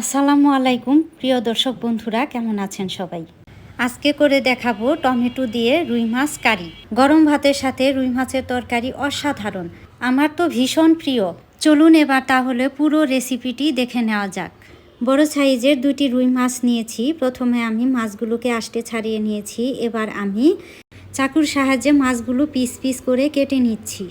আসসালামু আলাইকুম, প্রিয় দর্শক বন্ধুরা, কেমন আছেন সবাই? আজকে করে দেখাবো টমেটো দিয়ে রুই মাছ কারি। গরম ভাতের সাথে রুই মাছের তরকারি অসাধারণ। আমার তো ভীষণ প্রিয়। চলুন এবার তাহলে পুরো রেসিপিটি দেখে নেওয়া যাক। বড় সাইজের দুটি রুই মাছ নিয়েছি। প্রথমে আমি মাছগুলোকে আষ্টে ছাড়িয়ে নিয়েছি। এবার আমি চাকুর সাহায্যে মাছগুলো পিস পিস করে কেটে নিচ্ছি।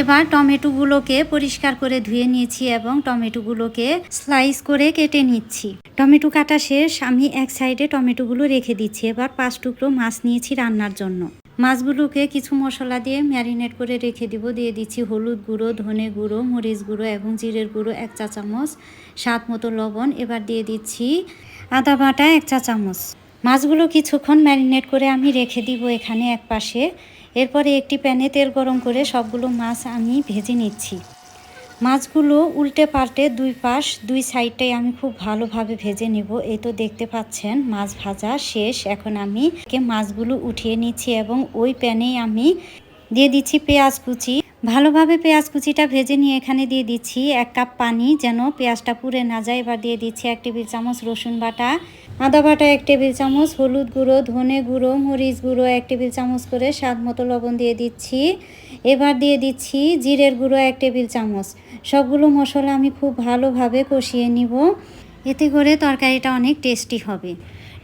এবার টমেটোগুলোকে পরিষ্কার করে ধুয়ে নিয়েছি এবং টমেটোগুলোকে স্লাইস করে কেটে নিচ্ছি। টমেটো কাটা শেষ, আমি এক সাইডে টমেটোগুলো রেখে দিচ্ছি। এবার পাঁচ টুকরো মাছ নিয়েছি রান্নার জন্য। মাছগুলোকে কিছু মশলা দিয়ে ম্যারিনেট করে রেখে দিব। দিয়ে দিচ্ছি হলুদ গুঁড়ো, ধনে গুঁড়ো, মরিচ গুঁড়ো এবং জিরের গুঁড়ো এক চা চামচ, স্বাদ মতো লবণ। এবার দিয়ে দিচ্ছি আদা বাটা এক চা চামচ। মাছগুলো কিছুক্ষণ ম্যারিনেট করে আমি রেখে দিব এখানে এক পাশে এরপরে একটি প্যানে তেল গরম করে সবগুলো মাছ আমি ভেজে নিচ্ছি। মাছগুলো উল্টে পাল্টে দুই পাশ, দুই সাইডটাই আমি খুব ভালোভাবে ভেজে নেব। এই তো দেখতে পাচ্ছেন, মাছ ভাজা শেষ। এখন আমি মাছগুলো উঠিয়ে নিচ্ছি এবং ওই প্যানেই আমি দিয়ে দিচ্ছি পেঁয়াজ কুচি। ভালোভাবে পেঁয়াজ কুচিটা ভেজে নিয়ে এখানে দিয়ে দিচ্ছি এক কাপ পানি, যেন পেঁয়াজটা পুড়ে না যায়। এবার দিয়ে দিচ্ছি এক টেবিল চামচ রসুন বাটা। আদা বাটা এক টেবিল চামচ, হলুদ গুঁড়ো, ধনে গুঁড়ো, মরিচ গুঁড়ো এক টেবিল চামচ করে স্বাদ মতো লবণ দিয়ে দিচ্ছি। এবার দিয়ে দিচ্ছি জিরের গুঁড়ো এক টেবিল চামচ। সবগুলো মশলা আমি খুব ভালোভাবে কষিয়ে নিব। এতে করে তরকারিটা অনেক টেস্টি হবে।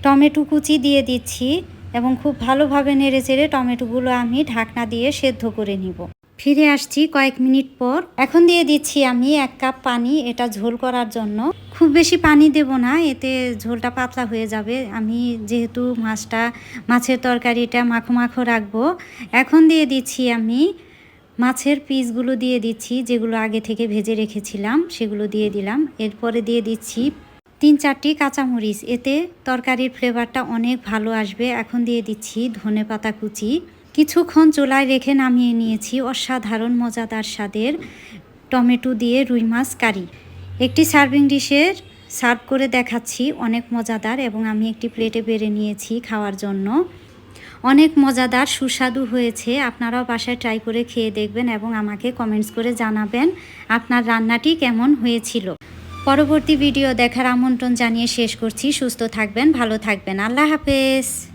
টমেটো কুচি দিয়ে দিচ্ছি এবং খুব ভালোভাবে নেড়ে চেড়ে টমেটোগুলো আমি ঢাকনা দিয়ে সেদ্ধ করে নিব। ফিরে আসছি কয়েক মিনিট পর। এখন দিয়ে দিচ্ছি আমি এক কাপ পানি, এটা ঝোল করার জন্য। খুব বেশি পানি দেব না, এতে ঝোলটা পাতলা হয়ে যাবে। আমি যেহেতু মাছটা, মাছের তরকারিটা মাখো মাখো রাখব, এখন দিয়ে দিচ্ছি আমি মাছের পিসগুলো দিয়ে দিচ্ছি, যেগুলো আগে থেকে ভেজে রেখেছিলাম, সেগুলো দিয়ে দিলাম। এরপরে দিয়ে দিচ্ছি তিন চারটি কাঁচামরিচ, এতে তরকারির ফ্লেভারটা অনেক ভালো আসবে। এখন দিয়ে দিচ্ছি ধনে পাতা কুচি। কিছুক্ষণ চুলায় রেখে নামিয়ে নিয়েছি অসাধারণ মজাদার স্বাদের টমেটো দিয়ে রুই মাছ কারি। একটি সার্ভিং ডিশের সার্ভ করে দেখাচ্ছি। অনেক মজাদার এবং আমি একটি প্লেটে বেড়ে নিয়েছি খাওয়ার জন্য। অনেক মজাদার, সুস্বাদু হয়েছে। আপনারাও বাসায় ট্রাই করে খেয়ে দেখবেন এবং আমাকে কমেন্টস করে জানাবেন আপনার রান্নাটি কেমন হয়েছিল। পরবর্তী ভিডিও দেখার আমন্ত্রণ জানিয়ে শেষ করছি। সুস্থ থাকবেন, ভালো থাকবেন। আল্লাহ হাফেজ।